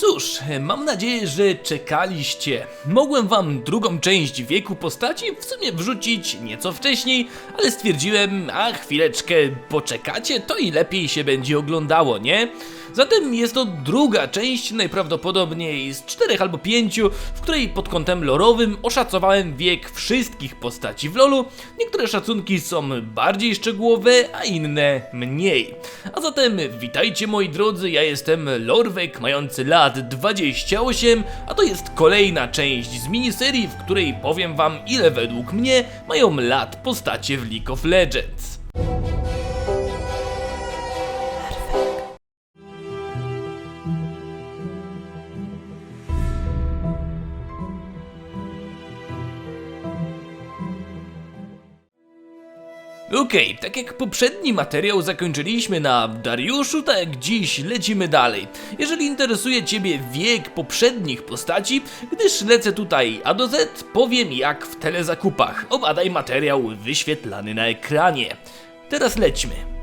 Cóż, mam nadzieję, że czekaliście. Mogłem wam drugą część wieku postaci w sumie wrzucić nieco wcześniej, ale stwierdziłem, a chwileczkę poczekacie, to i lepiej się będzie oglądało, nie? Zatem jest to druga część, najprawdopodobniej z czterech albo pięciu, w której pod kątem lorowym oszacowałem wiek wszystkich postaci w LoLu. Niektóre szacunki są bardziej szczegółowe, a inne mniej. A zatem witajcie moi drodzy, ja jestem Lorwek mający lat 28, a to jest kolejna część z miniserii, w której powiem wam ile według mnie mają lat postacie w League of Legends. Okej, tak jak poprzedni materiał zakończyliśmy na Dariuszu, tak dziś lecimy dalej. Jeżeli interesuje Ciebie wiek poprzednich postaci, gdyż lecę tutaj A do Z, powiem jak w telezakupach. Obadaj materiał wyświetlany na ekranie. Teraz lećmy.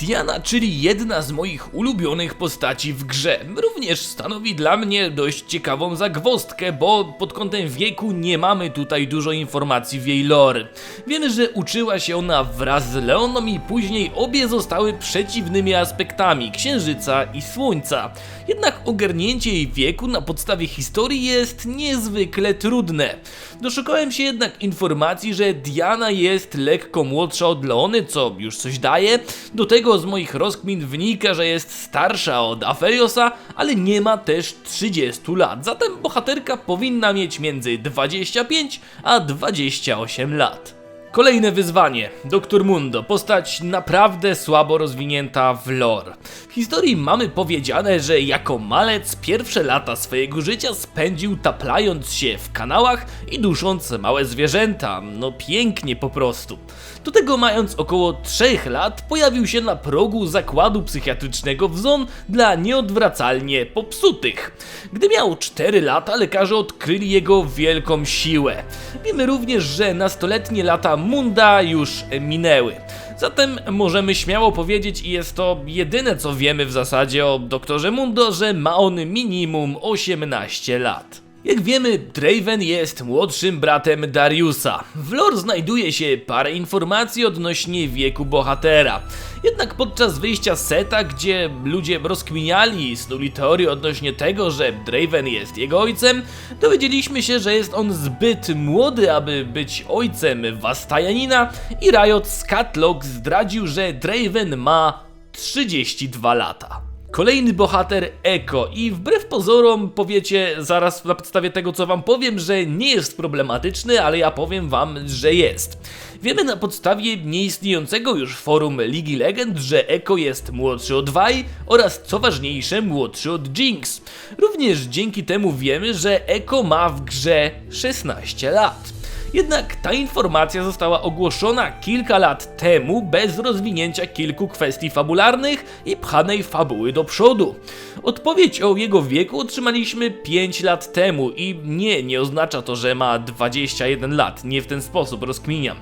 Diana, czyli jedna z moich ulubionych postaci w grze, również stanowi dla mnie dość ciekawą zagwozdkę, bo pod kątem wieku nie mamy tutaj dużo informacji w jej lore. Wiemy, że uczyła się ona wraz z Leoną i później obie zostały przeciwnymi aspektami Księżyca i Słońca. Jednak ogarnięcie jej wieku na podstawie historii jest niezwykle trudne. Doszukałem się jednak informacji, że Diana jest lekko młodsza od Leony, co już coś daje. Do tego z moich rozkmin wynika, że jest starsza od Afeliosa, ale nie ma też 30 lat. Zatem bohaterka powinna mieć między 25 a 28 lat. Kolejne wyzwanie. Doktor Mundo, postać naprawdę słabo rozwinięta w lore. W historii mamy powiedziane, że jako malec pierwsze lata swojego życia spędził taplając się w kanałach i dusząc małe zwierzęta. No pięknie po prostu. Do tego mając około 3 lat pojawił się na progu zakładu psychiatrycznego w Zon dla nieodwracalnie popsutych. Gdy miał 4 lata lekarze odkryli jego wielką siłę. Wiemy również, że nastoletnie lata Munda już minęły. Zatem możemy śmiało powiedzieć, i jest to jedyne co wiemy w zasadzie o doktorze Mundo, że ma on minimum 18 lat. Jak wiemy, Draven jest młodszym bratem Dariusa. W lore znajduje się parę informacji odnośnie wieku bohatera. Jednak podczas wyjścia seta, gdzie ludzie rozkminiali i snuli teorię odnośnie tego, że Draven jest jego ojcem, dowiedzieliśmy się, że jest on zbyt młody, aby być ojcem Wastajanina i Riot Scatlog zdradził, że Draven ma 32 lata. Kolejny bohater Eko i wbrew pozorom powiecie zaraz na podstawie tego co wam powiem, że nie jest problematyczny, ale ja powiem wam, że jest. Wiemy na podstawie nieistniejącego już forum Ligi Legend, że Eko jest młodszy od Vi oraz co ważniejsze młodszy od Jinx. Również dzięki temu wiemy, że Eko ma w grze 16 lat. Jednak ta informacja została ogłoszona kilka lat temu bez rozwinięcia kilku kwestii fabularnych i pchanej fabuły do przodu. Odpowiedź o jego wieku otrzymaliśmy 5 lat temu i nie, nie oznacza to, że ma 21 lat, nie w ten sposób rozkminiam.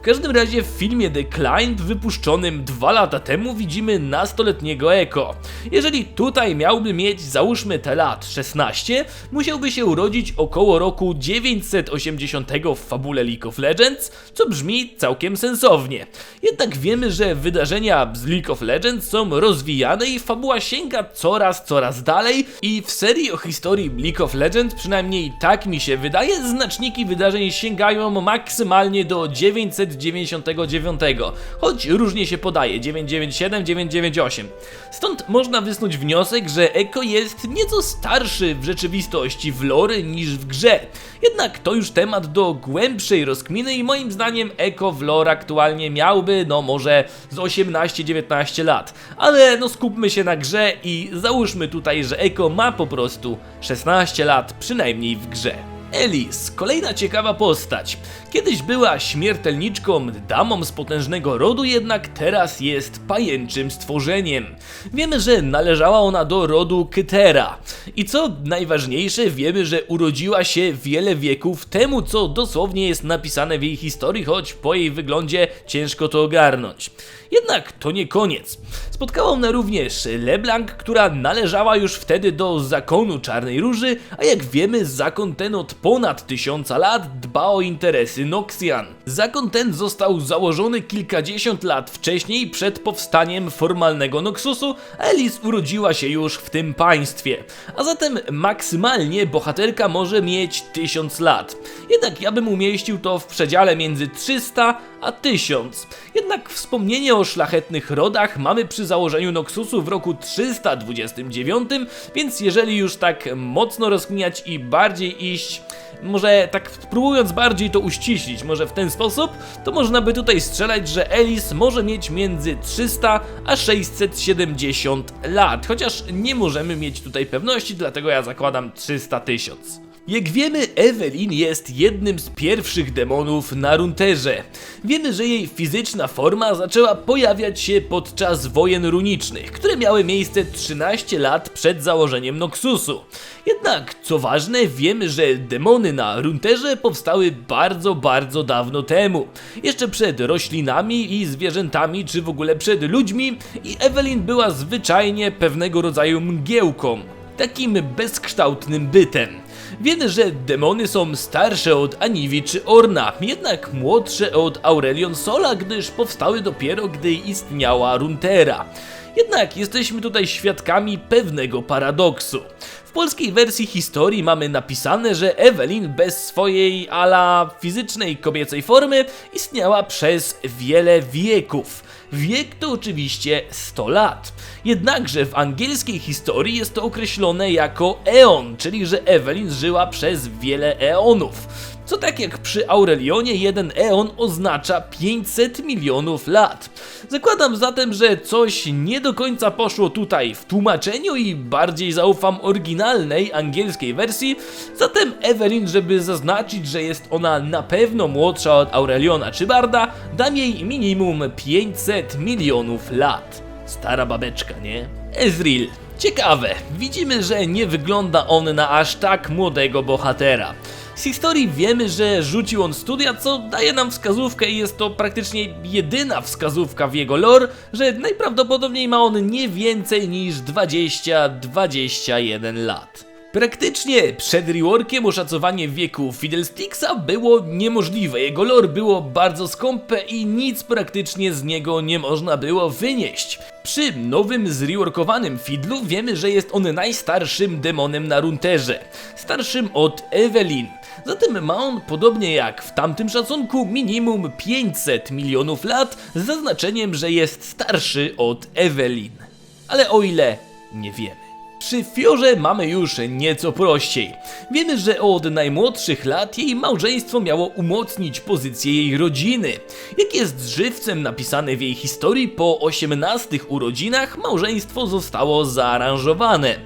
W każdym razie w filmie The Client wypuszczonym dwa lata temu widzimy nastoletniego Eko. Jeżeli tutaj miałby mieć załóżmy te lat 16, musiałby się urodzić około roku 980 w fabule League of Legends, co brzmi całkiem sensownie. Jednak wiemy, że wydarzenia z League of Legends są rozwijane i fabuła sięga coraz, coraz dalej i w serii o historii League of Legends, przynajmniej tak mi się wydaje, znaczniki wydarzeń sięgają maksymalnie do 900 999, choć różnie się podaje 997, 998. Stąd można wysnuć wniosek, że Eko jest nieco starszy w rzeczywistości w lore niż w grze. Jednak to już temat do głębszej rozkminy i moim zdaniem Eko w lore aktualnie miałby no może z 18-19 lat. Ale no skupmy się na grze i załóżmy tutaj, że Eko ma po prostu 16 lat przynajmniej w grze. Elis, kolejna ciekawa postać. Kiedyś była śmiertelniczką, damą z potężnego rodu, jednak teraz jest pajęczym stworzeniem. Wiemy, że należała ona do rodu Kytera. I co najważniejsze, wiemy, że urodziła się wiele wieków temu, co dosłownie jest napisane w jej historii, choć po jej wyglądzie ciężko to ogarnąć. Jednak to nie koniec. Spotkała ona również LeBlanc, która należała już wtedy do zakonu Czarnej Róży, a jak wiemy zakon ten od ponad tysiąca lat dba o interesy Noxian. Zakon ten został założony kilkadziesiąt lat wcześniej przed powstaniem formalnego Noxusu, a Elis urodziła się już w tym państwie. A zatem maksymalnie bohaterka może mieć tysiąc lat. Jednak ja bym umieścił to w przedziale między 300 a 1000. Jednak wspomnienie o szlachetnych rodach mamy przy założeniu Noxusu w roku 329, więc jeżeli już tak mocno rozkminiać i bardziej iść, może tak próbując bardziej to uściślić, może w ten sposób, to można by tutaj strzelać, że Elis może mieć między 300 a 670 lat, chociaż nie możemy mieć tutaj pewności, dlatego ja zakładam 300 tysiąc. Jak wiemy, Evelyn jest jednym z pierwszych demonów na Runterze. Wiemy, że jej fizyczna forma zaczęła pojawiać się podczas wojen runicznych, które miały miejsce 13 lat przed założeniem Noxusu. Jednak, co ważne, wiemy, że demony na Runterze powstały bardzo, bardzo dawno temu. Jeszcze przed roślinami i zwierzętami, czy w ogóle przed ludźmi i Evelyn była zwyczajnie pewnego rodzaju mgiełką. Takim bezkształtnym bytem. Wiemy, że demony są starsze od Aniwi czy Orna, jednak młodsze od Aurelion Sola, gdyż powstały dopiero gdy istniała Runtera. Jednak jesteśmy tutaj świadkami pewnego paradoksu. W polskiej wersji historii mamy napisane, że Evelyn bez swojej ala fizycznej kobiecej formy istniała przez wiele wieków. Wiek to oczywiście 100 lat. Jednakże w angielskiej historii jest to określone jako eon, czyli że Evelyn żyła przez wiele eonów. Co tak jak przy Aurelionie, jeden eon oznacza 500 milionów lat. Zakładam zatem, że coś nie do końca poszło tutaj w tłumaczeniu i bardziej zaufam oryginalnej angielskiej wersji, zatem Evelyn, żeby zaznaczyć, że jest ona na pewno młodsza od Aureliona czy Barda, dam jej minimum 500 milionów lat. Stara babeczka, nie? Ezreal. Ciekawe, widzimy, że nie wygląda on na aż tak młodego bohatera. Z historii wiemy, że rzucił on studia, co daje nam wskazówkę i jest to praktycznie jedyna wskazówka w jego lore, że najprawdopodobniej ma on nie więcej niż 20-21 lat. Praktycznie przed reworkiem oszacowanie wieku Fiddlesticksa było niemożliwe. Jego lore było bardzo skąpe i nic praktycznie z niego nie można było wynieść. Przy nowym zreworkowanym Fiddlu wiemy, że jest on najstarszym demonem na Runterze. Starszym od Evelyn. Zatem ma on, podobnie jak w tamtym szacunku, minimum 500 milionów lat z zaznaczeniem, że jest starszy od Evelyn. Ale o ile nie wiemy. Przy Fiorze mamy już nieco prościej. Wiemy, że od najmłodszych lat jej małżeństwo miało umocnić pozycję jej rodziny. Jak jest żywcem napisane w jej historii, po 18 urodzinach małżeństwo zostało zaaranżowane.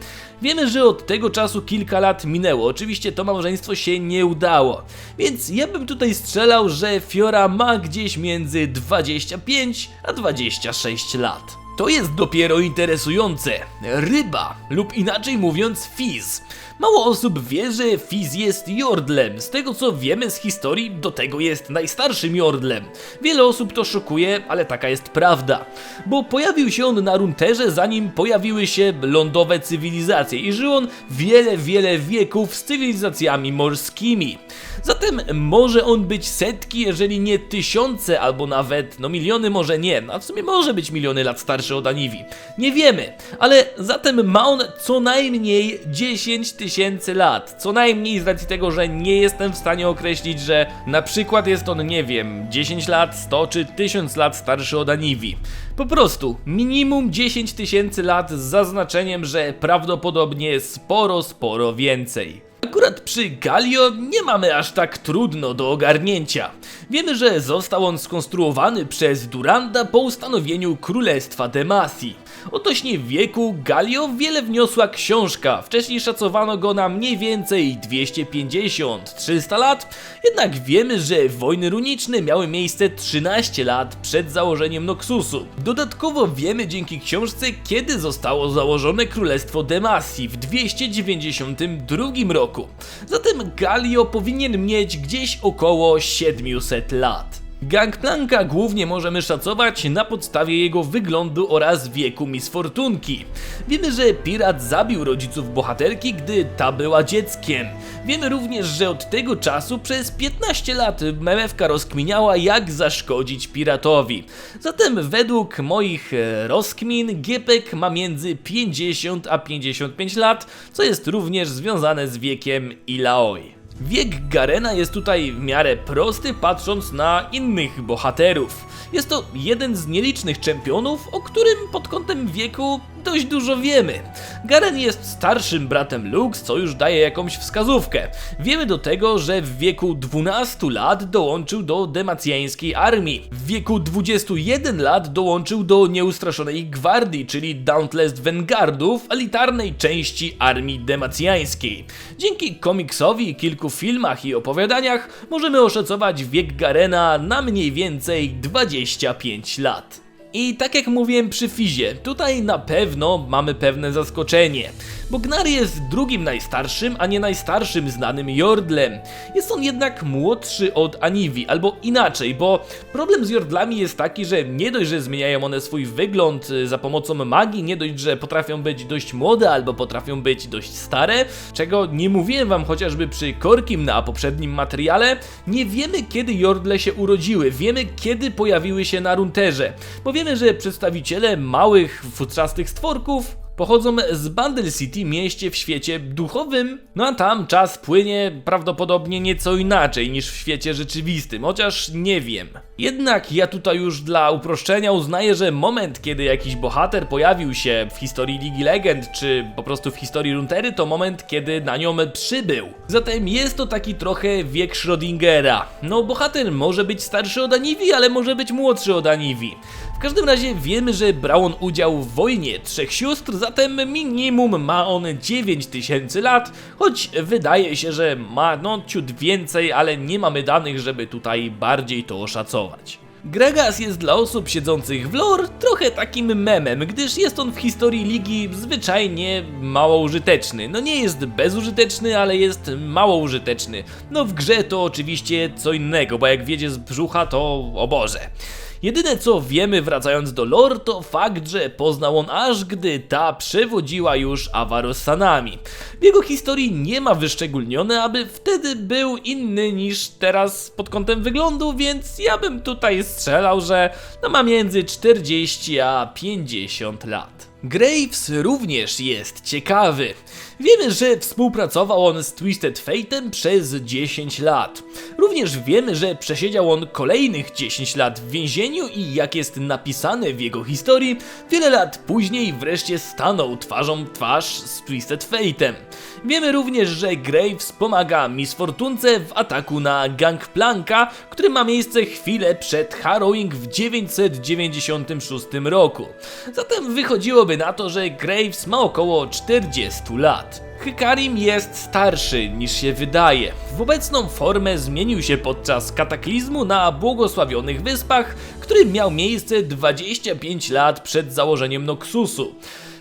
Wiemy, że od tego czasu kilka lat minęło. Oczywiście to małżeństwo się nie udało. Więc ja bym tutaj strzelał, że Fiora ma gdzieś między 25 a 26 lat. To jest dopiero interesujące. Ryba, lub inaczej mówiąc Fizz. Mało osób wie, że Fizz jest Jordlem. Z tego co wiemy z historii, do tego jest najstarszym Jordlem. Wiele osób to szokuje, ale taka jest prawda. Bo pojawił się on na Runterze zanim pojawiły się lądowe cywilizacje i żył on wiele, wiele wieków z cywilizacjami morskimi. Zatem może on być setki, jeżeli nie tysiące, albo nawet, no miliony może nie, a w sumie może być miliony lat starszy od Aniwi. Nie wiemy, ale zatem ma on co najmniej 10 tysięcy lat. Co najmniej z racji tego, że nie jestem w stanie określić, że na przykład jest on, nie wiem, 10 lat, 100 czy 1000 lat starszy od Aniwi. Po prostu, minimum 10 tysięcy lat z zaznaczeniem, że prawdopodobnie sporo, sporo więcej. Akurat przy Galio nie mamy aż tak trudno do ogarnięcia. Wiemy, że został on skonstruowany przez Duranda po ustanowieniu Królestwa Demacji. Odnośnie wieku Galio wiele wniosła książka. Wcześniej szacowano go na mniej więcej 250-300 lat, jednak wiemy, że wojny runiczne miały miejsce 13 lat przed założeniem Noxusu. Dodatkowo wiemy dzięki książce, kiedy zostało założone Królestwo Demacji w 292 roku. Zatem Galio powinien mieć gdzieś około 700 lat. Gangplanka głównie możemy szacować na podstawie jego wyglądu oraz wieku Miss Fortunki. Wiemy, że pirat zabił rodziców bohaterki, gdy ta była dzieckiem. Wiemy również, że od tego czasu przez 15 lat MMFK rozkminiała jak zaszkodzić piratowi. Zatem według moich e, rozkmin Giepek ma między 50 a 55 lat, co jest również związane z wiekiem Ilaoi. Wiek Garena jest tutaj w miarę prosty, patrząc na innych bohaterów. Jest to jeden z nielicznych czempionów, o którym pod kątem wieku dość dużo wiemy. Garen jest starszym bratem Lux, co już daje jakąś wskazówkę. Wiemy do tego, że w wieku 12 lat dołączył do demacjańskiej armii. W wieku 21 lat dołączył do nieustraszonej gwardii, czyli Dauntless Vanguardów, elitarnej części armii demacjańskiej. Dzięki komiksowi, kilku filmach i opowiadaniach możemy oszacować wiek Garena na mniej więcej 25 lat. I tak jak mówiłem przy Fizie, tutaj na pewno mamy pewne zaskoczenie. Bo Gnar jest drugim najstarszym, a nie najstarszym znanym Jordlem. Jest on jednak młodszy od Aniwi, albo inaczej, bo problem z Jordlami jest taki, że nie dość, że zmieniają one swój wygląd y, za pomocą magii, nie dość, że potrafią być dość młode, albo potrafią być dość stare, czego nie mówiłem wam chociażby przy Korkim na poprzednim materiale, nie wiemy kiedy Jordle się urodziły, wiemy kiedy pojawiły się na Runterze, bo wiemy, że przedstawiciele małych, futrzastych stworków pochodzą z Bundle City, mieście w świecie duchowym, no a tam czas płynie prawdopodobnie nieco inaczej niż w świecie rzeczywistym, chociaż nie wiem. Jednak ja tutaj już dla uproszczenia uznaję, że moment, kiedy jakiś bohater pojawił się w historii Ligi Legend, czy po prostu w historii Runtery, to moment, kiedy na nią przybył. Zatem jest to taki trochę wiek Schrödingera. No, bohater może być starszy od Aniwi, ale może być młodszy od Aniwi. W każdym razie wiemy, że brał on udział w wojnie trzech sióstr, zatem minimum ma on 9000 lat, choć wydaje się, że ma no ciut więcej, ale nie mamy danych, żeby tutaj bardziej to oszacować. Gregas jest dla osób siedzących w lore trochę takim memem, gdyż jest on w historii ligi zwyczajnie mało użyteczny. No nie jest bezużyteczny, ale jest mało użyteczny. No w grze to oczywiście co innego, bo jak wiedzie z brzucha to o Boże. Jedyne co wiemy wracając do lore to fakt, że poznał on aż gdy ta przewodziła już Avarossanami. W jego historii nie ma wyszczególnione, aby wtedy był inny niż teraz pod kątem wyglądu, więc ja bym tutaj strzelał, że no ma między 40 a 50 lat. Graves również jest ciekawy. Wiemy, że współpracował on z Twisted Fate'em przez 10 lat. Również wiemy, że przesiedział on kolejnych 10 lat w więzieniu i jak jest napisane w jego historii, wiele lat później wreszcie stanął twarzą w twarz z Twisted Fate'em. Wiemy również, że Graves pomaga Miss Fortunce w ataku na Gangplanka, który ma miejsce chwilę przed Harrowing w 996 roku. Zatem wychodziłoby na to, że Graves ma około 40 lat. Hykarim jest starszy niż się wydaje. W obecną formę zmienił się podczas kataklizmu na błogosławionych wyspach, który miał miejsce 25 lat przed założeniem Noxusu.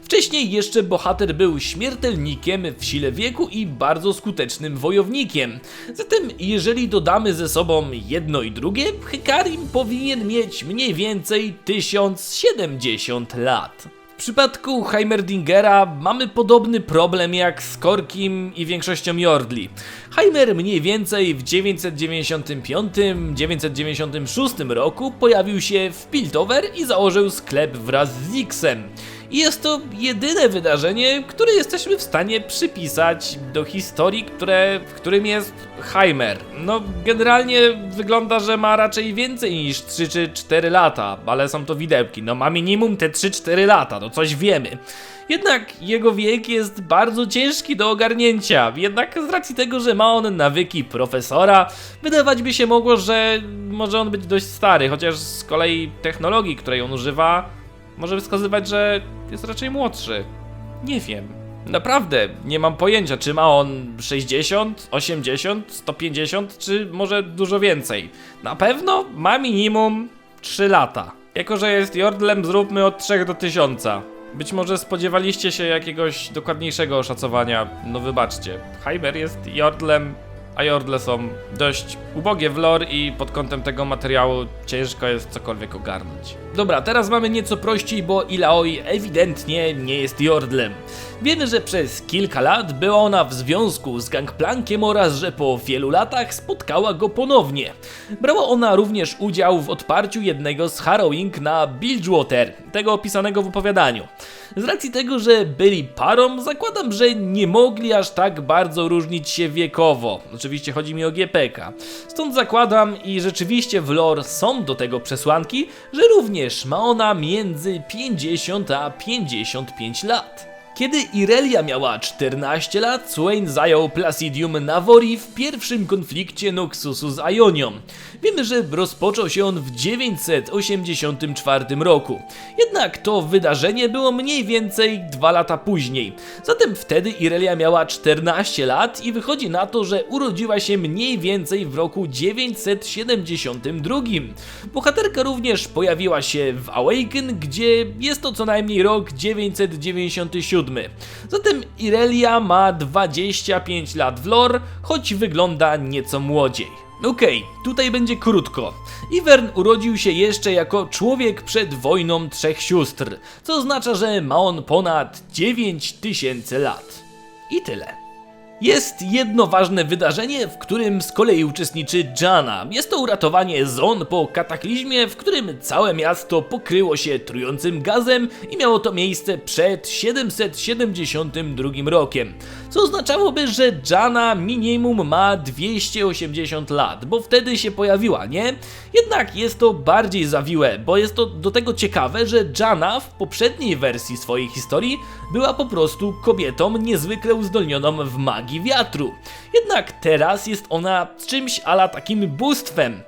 Wcześniej jeszcze bohater był śmiertelnikiem w sile wieku i bardzo skutecznym wojownikiem. Zatem jeżeli dodamy ze sobą jedno i drugie, Hykarim powinien mieć mniej więcej 1070 lat. W przypadku Heimerdingera mamy podobny problem jak z Korkim i większością Jordli. Heimer mniej więcej w 995-996 roku pojawił się w Piltover i założył sklep wraz z Zixem. I jest to jedyne wydarzenie, które jesteśmy w stanie przypisać do historii, które, w którym jest Heimer. No, generalnie wygląda, że ma raczej więcej niż 3 czy 4 lata, ale są to widełki. No, ma minimum te 3-4 lata, to coś wiemy. Jednak jego wiek jest bardzo ciężki do ogarnięcia. Jednak z racji tego, że ma on nawyki profesora, wydawać by się mogło, że może on być dość stary, chociaż z kolei technologii, której on używa, może wskazywać, że jest raczej młodszy. Nie wiem. Naprawdę, nie mam pojęcia, czy ma on 60, 80, 150, czy może dużo więcej. Na pewno ma minimum 3 lata. Jako, że jest Jordlem, zróbmy od 3 do 1000. Być może spodziewaliście się jakiegoś dokładniejszego oszacowania. No wybaczcie, Heimer jest Jordlem, a Jordle są dość ubogie w lore i pod kątem tego materiału ciężko jest cokolwiek ogarnąć. Dobra, teraz mamy nieco prościej, bo Ilaoi ewidentnie nie jest Jordlem. Wiemy, że przez kilka lat była ona w związku z Gangplankiem oraz że po wielu latach spotkała go ponownie. Brała ona również udział w odparciu jednego z Harrowing na Bilgewater, tego opisanego w opowiadaniu. Z racji tego, że byli parą, zakładam, że nie mogli aż tak bardzo różnić się wiekowo. Oczywiście chodzi mi o GPK. Stąd zakładam i rzeczywiście w lore są do tego przesłanki, że również ma ona między 50 a 55 lat. Kiedy Irelia miała 14 lat, Swain zajął Placidium Navori w pierwszym konflikcie Noxusu z Ionią. Wiemy, że rozpoczął się on w 984 roku. Jednak to wydarzenie było mniej więcej dwa lata później. Zatem wtedy Irelia miała 14 lat i wychodzi na to, że urodziła się mniej więcej w roku 972. Bohaterka również pojawiła się w Awaken, gdzie jest to co najmniej rok 997. Zatem Irelia ma 25 lat w lore, choć wygląda nieco młodziej. Okej, tutaj będzie krótko. Ivern urodził się jeszcze jako człowiek przed wojną trzech sióstr, co oznacza, że ma on ponad 9000 lat. I tyle. Jest jedno ważne wydarzenie, w którym z kolei uczestniczy Jana. Jest to uratowanie Zon po kataklizmie, w którym całe miasto pokryło się trującym gazem i miało to miejsce przed 772 rokiem. Co oznaczałoby, że Jana minimum ma 280 lat, bo wtedy się pojawiła, nie? Jednak jest to bardziej zawiłe, bo jest to do tego ciekawe, że Jana w poprzedniej wersji swojej historii była po prostu kobietą niezwykle uzdolnioną w magii wiatru. Jednak teraz jest ona czymś ala takim bóstwem.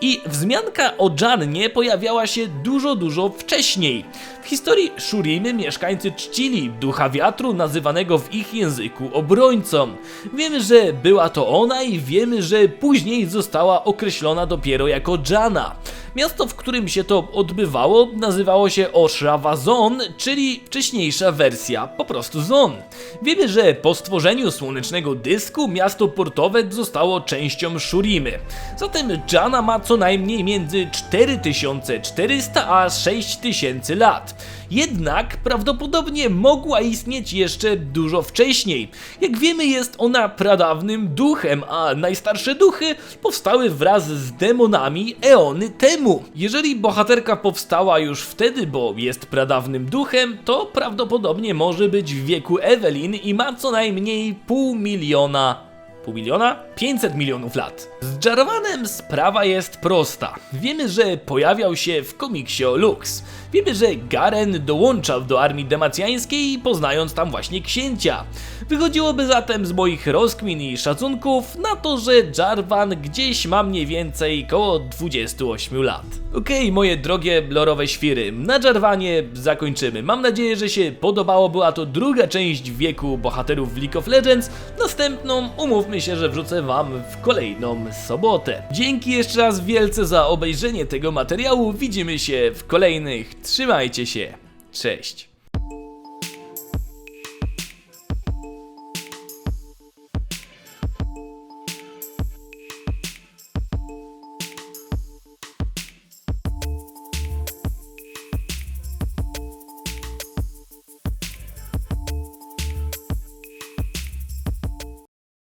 I wzmianka o Jannie pojawiała się dużo, dużo wcześniej. W historii Shurimy mieszkańcy czcili ducha wiatru nazywanego w ich języku obrońcą. Wiemy, że była to ona i wiemy, że później została określona dopiero jako Jana. Miasto, w którym się to odbywało, nazywało się Oshrawa Zon, czyli wcześniejsza wersja po prostu Zon. Wiemy, że po stworzeniu słonecznego dysku miasto portowe zostało częścią Shurimy. Zatem Jana ma co najmniej między 4400 a 6000 lat. Jednak prawdopodobnie mogła istnieć jeszcze dużo wcześniej. Jak wiemy, jest ona pradawnym duchem, a najstarsze duchy powstały wraz z demonami eony temu. Jeżeli bohaterka powstała już wtedy, bo jest pradawnym duchem, to prawdopodobnie może być w wieku Evelyn i ma co najmniej pół miliona Pół miliona? 500 milionów lat. Z Jarvanem sprawa jest prosta. Wiemy, że pojawiał się w komiksie o Lux. Wiemy, że Garen dołączał do armii demacjańskiej, poznając tam właśnie księcia. Wychodziłoby zatem z moich rozkmin i szacunków na to, że Jarvan gdzieś ma mniej więcej koło 28 lat. Okej, okay, moje drogie lorowe świry, na Jarvanie zakończymy. Mam nadzieję, że się podobało. Była to druga część wieku bohaterów w League of Legends. Następną umówmy się, że wrzucę wam w kolejną sobotę. Dzięki jeszcze raz wielce za obejrzenie tego materiału. Widzimy się w kolejnych. Trzymajcie się. Cześć.